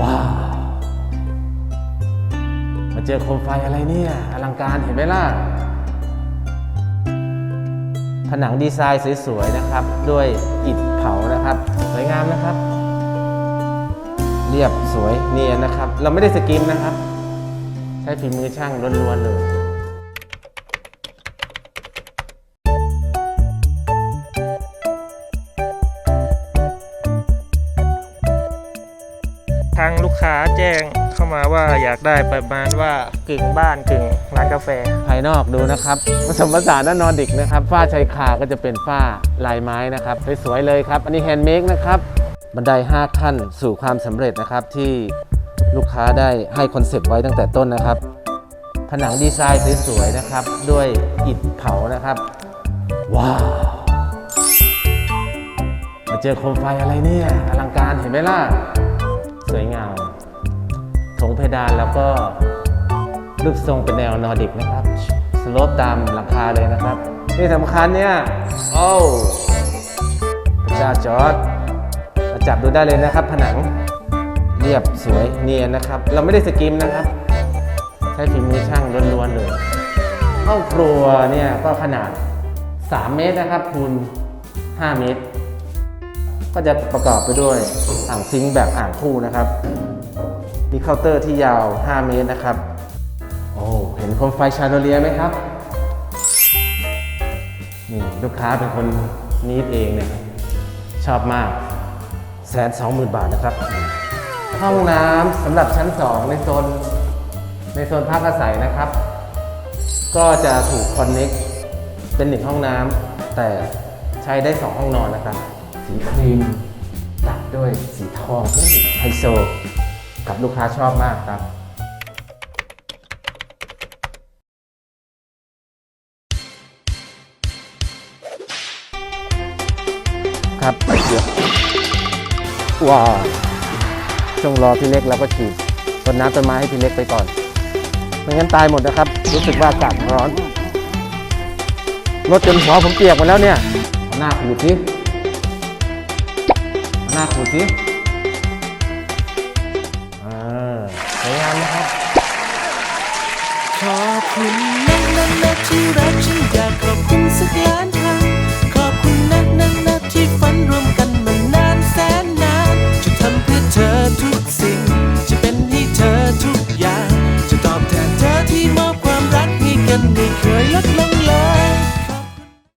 ว้าวมาเจอโคมไฟอะไรเนี่ย อลังการเห็นไหมล่ะ ผนังดีไซน์สวยๆนะครับ ด้วยอิฐเผานะครับ สวยงามนะครับ เรียบสวยเนียนนะครับ เราไม่ได้สกิมนะครับ ใช้ฝีมือช่างล้วนๆเลย ทางลูกค้าแจ้งเข้ามาว่าอยากได้ประมาณว่ากึ่งบ้านกึ่งร้านกาแฟ ภายนอกดูนะครับผสมผสานด้านนอนดิกนะครับฝ้าชายคาก็จะเป็นฝ้าลายไม้นะครับสวยๆเลยครับ อันนี้แฮนด์เมดนะครับ บันได5ขั้นสู่ความสำเร็จนะครับที่ลูกค้าได้ให้คอนเซปต์ไว้ตั้งแต่ต้นนะครับ ผนังดีไซน์สวยๆนะครับ ด้วยอิฐเผานะครับ ว้าว มาเจอโคมไฟอะไรเนี่ย อลังการเห็นไหมล่ะ ดานแล้วก็รูปทรงเป็นแนวนอร์ดิกนะครับ สโลปตามหลังคาเลยนะครับ ที่สำคัญเนี่ยโอ้พระเจ้าจอร์ดมาจับดูได้เลยนะครับ ผนังเรียบสวยเนียนนะครับ เราไม่ได้สกิมนะครับ ใช้ฝีมือช่างล้วนๆเลยห้องครัวเนี่ยก็ขนาด 3 เมตรนะครับคูณ5 เมตร ก็จะประกอบไปด้วยอ่างซิงค์แบบอ่างคู่นะครับ มีเคาน์เตอร์ที่ยาว 5 เมตรนะครับ โอ้เห็นโคมไฟชาโดเลียไหมครับ นี่ลูกค้าเป็นคนนีดเองเนี่ยชอบมากแสนสองหมื่นบาทนะครับ ห้องน้ำสำหรับชั้น 2 ในโซนในโซนพักอาศัยนะครับ ก็จะถูกคอนเน็กเป็นหนึ่งห้องน้ำแต่ใช้ได้ 2 ห้องนอนนะครับ สีครีมตัดด้วยสีทองไฮโซ กับลูกค้าชอบมากครับครับเดี๋ยวว้าวช่วงรอพี่เล็กเราก็ฉีดต้นน้ำต้นไม้ให้พี่เล็กไปก่อนไม่งั้นตายหมดนะครับ รู้สึกว่าอากาศร้อนรถจนหัวผมเปียกหมดแล้วเนี่ยหน้าขูดสิหน้าขูดสิ ยงามนะครับ ขอบคุณนักนักนักที่รักฉันอยากขอบคุณสักล้านครั้งขอบคุณนักนักนักที่ฝันร่วมกันมานานแสนนาน จะทำเพื่อเธอทุกสิ่ง จะเป็นให้เธอทุกอย่าง จะตอบแทนเธอที่มอบความรักให้กันไม่เคยลดลง